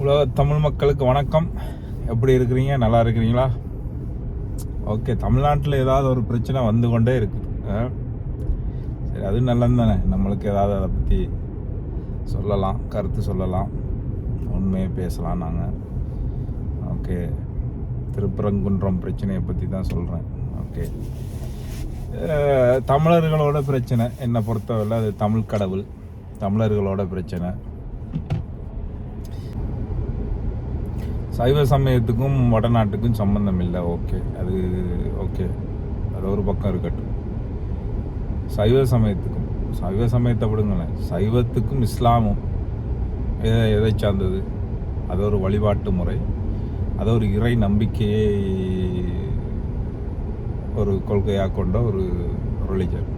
உலக தமிழ் மக்களுக்கு வணக்கம். எப்படி இருக்கிறீங்க? நல்லா இருக்கிறீங்களா? ஓகே தமிழ்நாட்டில் ஏதாவது ஒரு பிரச்சனை வந்து கொண்டே இருக்குது ஆ? சரி அது நல்லது தானே. நம்மளுக்கு ஏதாவது அதை பற்றி சொல்லலாம் கருத்து சொல்லலாம் உண்மையை பேசலாம் நாங்கள் ஓகே திருப்பரங்குன்றம் பிரச்சனையை பற்றி தான் சொல்கிறேன் ஓகே தமிழர்களோட பிரச்சனை என்னை பொறுத்தவரை அது தமிழ் கடவுள் தமிழர்களோட பிரச்சனை. சைவ சமயத்துக்கும் வடநாட்டுக்கும் சம்பந்தம் இல்லை ஓகே. அது ஓகே. அது ஒரு பக்கம் இருக்கட்டும். சைவ சமயத்துக்கும் சைவ சமயத்தை விடுங்களேன். சைவத்துக்கும் இஸ்லாமும் எதை எதை சார்ந்தது? அது ஒரு வழிபாட்டு முறை. அது ஒரு இறை நம்பிக்கையை ஒரு கொள்கையாக கொண்ட ஒரு ரிலிஜன்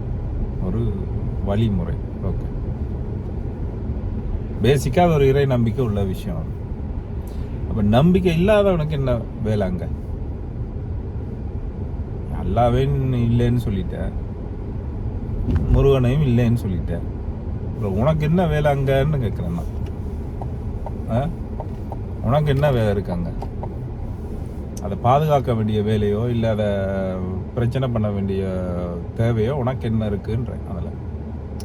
ஒரு வழிமுறை. ஓகே. பேசிக்காக அது ஒரு இறை நம்பிக்கை உள்ள விஷயம் அது. அப்போ நம்பிக்கை இல்லாதவனுக்கு என்ன வேலை அங்கே? அல்லாவே இல்லைன்னு சொல்லிட்டேன் முருகனையும் இல்லைன்னு சொல்லிட்டேன் அப்புறம் உனக்கு என்ன வேலை அங்கன்னு கேட்குறேன் நான். உனக்கு என்ன வேலை இருக்கு அதை பாதுகாக்க வேண்டிய வேலையோ இல்லை அதை பிரச்சனை பண்ண வேண்டிய தேவையோ உனக்கு என்ன இருக்குன்றேன் அதில்.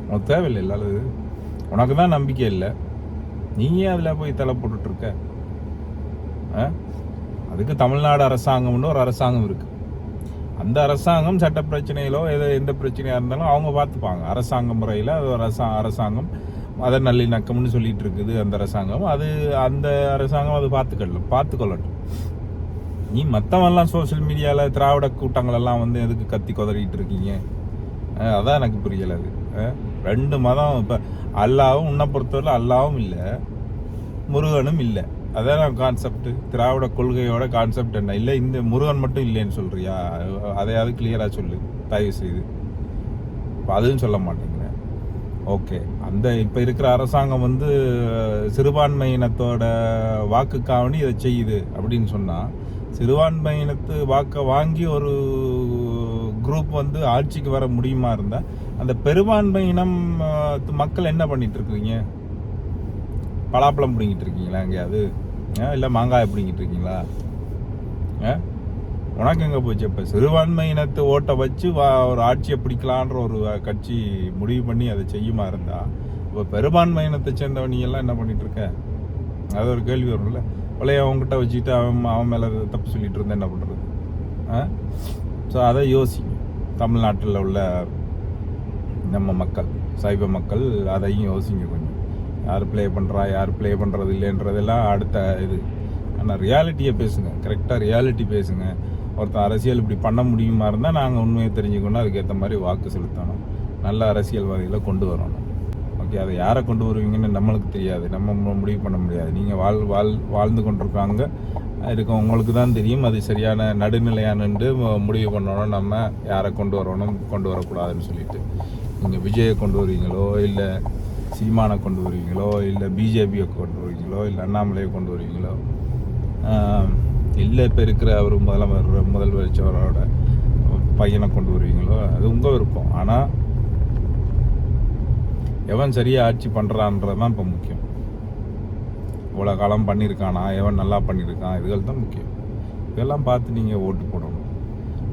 உனக்கு தேவையில்லை அது உனக்கு தான் நம்பிக்கை இல்லை. நீயே அதில் போய் தலை போட்டுட்டு இருக்க. அதுக்கு தமிழ்நாடு அரசாங்கம்னு ஒரு அரசாங்கம் இருக்குது அந்த அரசாங்கம் சட்ட பிரச்சனையிலோ எது எந்த பிரச்சனையாக இருந்தாலும் அவங்க பார்த்துப்பாங்க. அரசாங்க முறையில் அது ஒரு அரசா அரசாங்கம். மத நல்லிணக்கம்னு சொல்லிட்டு இருக்குது அந்த அரசாங்கம். அது அந்த அரசாங்கம் அது பார்த்துக்கல பார்த்துக்கொள்ளட்டும். நீ மற்றவெல்லாம் சோஷியல் மீடியாவில் திராவிட கூட்டங்களெல்லாம் வந்து எதுக்கு கத்தி கொதறிட்டு இருக்கீங்க? அதான் எனக்கு புரியலை அது. ரெண்டு மதம் இப்போ அல்லாவும் உன்னை பொறுத்தவரை அல்லாவும் இல்லை முருகனும் இல்லை. அதான் கான்செப்ட் திராவிட கொள்கையோட கான்செப்ட் என்ன? இல்லை இந்த முருகன் மட்டும் இல்லைன்னு சொல்றியா? அதையாவது கிளியராக சொல்லு தயவு செய்து. இப்போ அதுவும் சொல்ல மாட்டேங்கிறேன். ஓகே அந்த இப்போ இருக்கிற அரசாங்கம் வந்து சிறுபான்மையினத்தோட வாக்குக்காவணி இதை செய்யுது அப்படின்னு சொன்னால் சிறுபான்மையினத்து வாக்கை வாங்கி ஒரு குரூப் வந்து ஆட்சிக்கு வர முடியுமா இருந்தால் அந்த பெரும்பான்மையினம் மக்கள் என்ன பண்ணிட்டு இருக்கிறீங்க? பலாப்பழம் பிடிங்கிட்டு இருக்கீங்களா எங்கேயாவது இல்லை மாங்காய் பிடிங்கிட்டு இருக்கீங்களா ஆ? உனக்கு எங்கே போச்சு இப்போ சிறுபான்மையினத்து ஓட்டை வச்சு வா ஒரு ஆட்சியை பிடிக்கலான்ற ஒரு கட்சி முடிவு பண்ணி அதை செய்யுமா இருந்தா? இப்போ பெரும்பான்மையினத்தை சேர்ந்தவன் நீ எல்லாம் என்ன பண்ணிட்டு இருக்க அது ஒரு கேள்வி வரும்ல பழைய அவங்ககிட்ட வச்சுட்டு அவன் அவன் மேலே தப்பு சொல்லிட்டு இருந்தா என்ன பண்ணுறது? ஆ? ஸோ அதை யோசிங்க தமிழ்நாட்டில் உள்ள நம்ம மக்கள் சைவ மக்கள் அதையும் யோசிங்க கொஞ்சம். யார் ப்ளே பண்ணுறா யார் ப்ளே பண்ணுறது இல்லைன்றதெல்லாம் அடுத்த இது. ஆனால் ரியாலிட்டியை பேசுங்க. கரெக்டாக ரியாலிட்டி பேசுங்க. ஒருத்தன் அரசியல் இப்படி பண்ண முடியுமா இருந்தால் நாங்கள் உண்மையை தெரிஞ்சுக்கணும் அதுக்கேற்ற மாதிரி வாக்கு செலுத்தணும். நல்ல அரசியல்வாதிகளை கொண்டு வரணும். ஓகே அதை யாரை கொண்டு வருவீங்கன்னு நம்மளுக்கு தெரியாது. நம்ம முடிவு பண்ண முடியாது. நீங்கள் வாழ் வாழ் வாழ்ந்து கொண்டிருக்காங்க இருக்க உங்களுக்கு தான் தெரியும். அது சரியான நடுநிலையானு முடிவு பண்ணணும். நம்ம யாரை கொண்டு வரணும் கொண்டு வரக்கூடாதுன்னு சொல்லிட்டு. நீங்கள் விஜயை கொண்டு வருவீங்களோ இல்லை சீமானை கொண்டு வருவீங்களோ இல்லை பிஜேபியை கொண்டு வருவீங்களோ இல்லை அண்ணாமலையை கொண்டு வருவீங்களோ? இல்லை இப்போ இருக்கிற அவர் முதலமைச்சர் முதல்வரோட பையனை கொண்டு வருவீங்களோ? அது உங்கள் விருப்பம். ஆனால் எவன் சரியாக ஆட்சி பண்ணுறான்றது தான் இப்போ முக்கியம். இவ்வளோ காலம் பண்ணியிருக்கானா எவன் நல்லா பண்ணியிருக்கான் இதுகள் தான் முக்கியம். இதெல்லாம் பார்த்து நீங்கள் ஓட்டு போடணும்.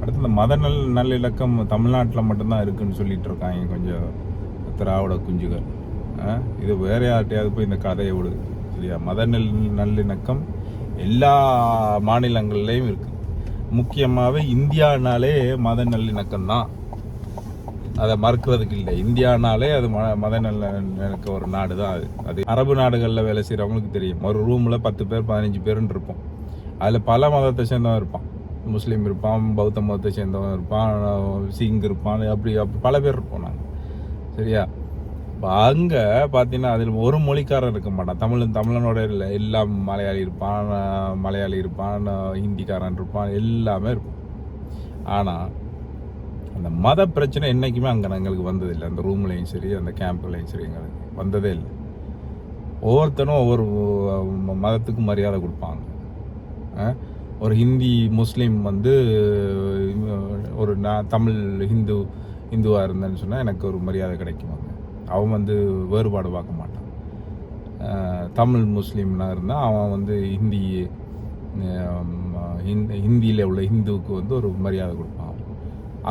அடுத்து இந்த மத நல் நல்லிணக்கம் தமிழ்நாட்டில் மட்டும்தான் இருக்குதுன்னு சொல்லிகிட்டு இருக்காங்க கொஞ்சம் திராவிட குஞ்சுகள். இது வேற யார்கிட்டயாவது போய் இந்த கதையை விடு சரியா? மத நல் நல்லிணக்கம் எல்லா மாநிலங்கள்லேயும் இருக்கு. முக்கியமாகவே இந்தியானாலே மத நல்லிணக்கம் தான் அதை மறுக்கிறதுக்கு இல்லை. இந்தியானாலே அது ம மத நல்ல ஒரு நாடு தான் அது. அது அரபு நாடுகளில் வேலை செய்கிறவங்களுக்கு தெரியும். ஒரு ரூமில் பத்து பேர் பதினஞ்சு பேருன்னு இருப்போம். அதில் பல மதத்தை சேர்ந்தவன் இருப்பான். முஸ்லீம் இருப்பான் பௌத்த மதத்தை சேர்ந்தவன் இருப்பான் சிங் இருப்பான் அப்படி அப்படி பல பேர் இருப்போம் நாங்கள் சரியா? இப்போ அங்கே பார்த்தீங்கன்னா அதில் ஒரு மொழிக்காரன் இருக்க மாட்டான். தமிழ் தமிழனோட இல்லை. எல்லாம் மலையாளி இருப்பான் மலையாளி இருப்பான் ஹிந்திக்காரன் இருப்பான் எல்லாமே இருப்பான். ஆனால் அந்த மத பிரச்சனை என்றைக்குமே அங்கே எங்களுக்கு வந்ததில்லை. அந்த ரூம்லேயும் சரி அந்த கேம்ப்லேயும் சரி எங்களுக்கு வந்ததே இல்லை. ஒவ்வொருத்தரும் ஒவ்வொரு மதத்துக்கும் மரியாதை கொடுப்பாங்க. ஒரு ஹிந்தி முஸ்லீம் வந்து ஒரு நான் தமிழ் ஹிந்து இந்துவாக இருந்தேன்னு சொன்னால் எனக்கு ஒரு மரியாதை கிடைக்குமாங்க அவன் வந்து வேறுபாடு பார்க்க மாட்டான். தமிழ் முஸ்லீம்னா இருந்தால் அவன் வந்து ஹிந்தி ஹிந்தியில் உள்ள ஹிந்துவுக்கு வந்து ஒரு மரியாதை கொடுப்பான்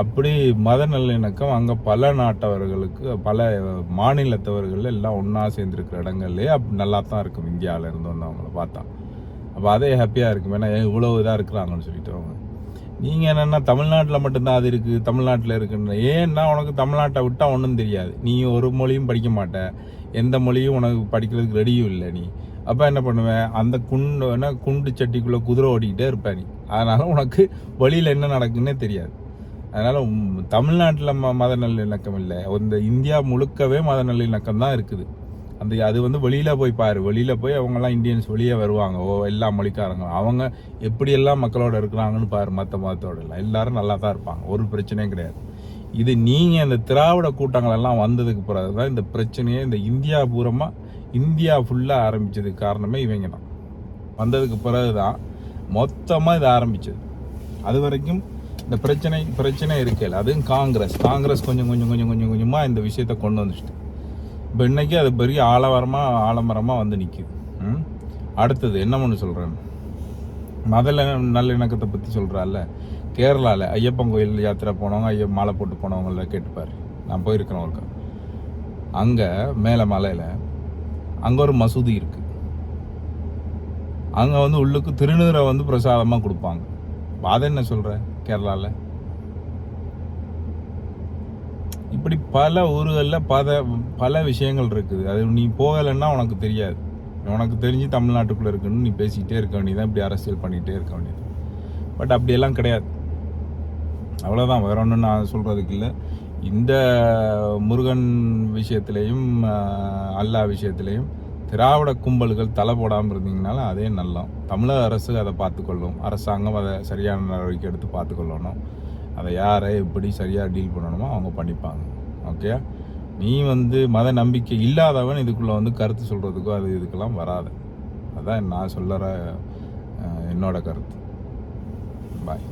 அப்படி மத நல்லிணக்கம் அங்கே பல நாட்டவர்களுக்கு பல மாநிலத்தவர்கள் எல்லாம் ஒன்றா சேர்ந்துருக்கிற இடங்கள்லேயே அப் நல்லா தான் இருக்கும். இந்தியாவில் இருந்து வந்தவங்கள பார்த்தா. அப்போ அதே ஹாப்பியாக இருக்கும். ஏன்னா இவ்வளோ இதாக இருக்கிறாங்கன்னு சொல்லிட்டு அவங்க. நீங்கள் என்னென்னா தமிழ்நாட்டில் மட்டும்தான் அது இருக்குது தமிழ்நாட்டில் இருக்குன்ற ஏன்னா உனக்கு தமிழ்நாட்டை விட்டால் ஒன்றும் தெரியாது. நீ ஒரு மொழியும் படிக்க மாட்ட. எந்த மொழியும் உனக்கு படிக்கிறதுக்கு ரெடியும் இல்லை நீ. அப்போ என்ன பண்ணுவேன்? அந்த குண்டு என்ன குண்டு சட்டிக்குள்ளே குதிரை ஓடிக்கிட்டே இருப்பா நீ. அதனால் உனக்கு வழியில் என்ன நடக்குன்னே தெரியாது. அதனால் தமிழ்நாட்டில் ம மத நல்லிணக்கம் இல்லை. இந்த இந்தியா முழுக்கவே மத நல்லிணக்கம் தான் இருக்குது. அந்த அது வந்து வெளியில் போய் பாரு. வெளியில் போய் அவங்கெல்லாம் இந்தியன்ஸ் வெளியே வருவாங்க. ஓ எல்லா மொழிக்காரங்க அவங்க எப்படியெல்லாம் மக்களோட இருக்கிறாங்கன்னு பாரு மற்ற மதத்தோட எல்லாரும் நல்லா தான் இருப்பாங்க. ஒரு பிரச்சனையும் கிடையாது. இது நீங்கள் இந்த திராவிட கூட்டங்களெல்லாம் வந்ததுக்கு பிறகு தான் இந்த பிரச்சனையே இந்த இந்தியா பூரமாக இந்தியா ஃபுல்லாக ஆரம்பித்ததுக்கு காரணமே இவங்க தான். வந்ததுக்கு பிறகு தான் மொத்தமாக இது ஆரம்பித்தது அது வரைக்கும் இந்த பிரச்சனை பிரச்சனை இருக்கல அதுவும் காங்கிரஸ். காங்கிரஸ் கொஞ்சம் கொஞ்சம் கொஞ்சம் கொஞ்சம் கொஞ்சமாக இந்த விஷயத்தை கொண்டு வந்துச்சுட்டு இப்போ இன்னைக்கு அது பெரிய ஆலவரமாக ஆலம்பரமாக வந்து நிற்கிது ம்? அடுத்தது என்ன ஒன்று சொல்கிறேன் மதல நல்லிணக்கத்தை பற்றி சொல்கிறால கேரளாவில் ஐயப்பன் கோயில் யாத்திரை போனவங்க ஐயப்ப மாலை போட்டு போனவங்கள கேட்டுப்பார். நான் போயிருக்கிறேன் ஒருக்கா. அங்கே மேலே மலையில் அங்கே ஒரு மசூதி இருக்குது அங்கே வந்து உள்ளுக்கு திருநீரை வந்து பிரசாதமாக கொடுப்பாங்க. அதை என்ன சொல்கிற கேரளாவில் இப்படி பல ஊர்களில் பத பல விஷயங்கள் இருக்குது. அது நீ போகலைன்னா உனக்கு தெரியாது. உனக்கு தெரிஞ்சு தமிழ்நாட்டுக்குள்ளே இருக்குன்னு நீ பேசிக்கிட்டே இருக்க வேண்டியதான் இப்படி அரசியல் பண்ணிகிட்டே இருக்க வேண்டியது பட் அப்படியெல்லாம் கிடையாது. அவ்வளோதான் வேற ஒன்றும் நான் சொல்கிறதுக்கு இல்லை. இந்த முருகன் விஷயத்துலேயும் அல்லாஹ் விஷயத்துலேயும் திராவிட கும்பல்கள் தலை போடாமல் இருந்தீங்கனாலும் அதே நல்லம். தமிழக அரசு அதை பார்த்துக்கொள்ளும். அரசாங்கம் அதை சரியான நடவடிக்கை எடுத்து பார்த்துக்கொள்ளணும். அதை யாரை எப்படி சரியாக டீல் பண்ணணுமோ அவங்க பண்ணிப்பாங்க. ஓகே நீ வந்து மத நம்பிக்கை இல்லாதவன் இதுக்குள்ளே வந்து கருத்து சொல்கிறதுக்கோ அது இதுக்கெல்லாம் வராது. அதான் நான் சொல்லுற என்னோட கருத்து. பாய்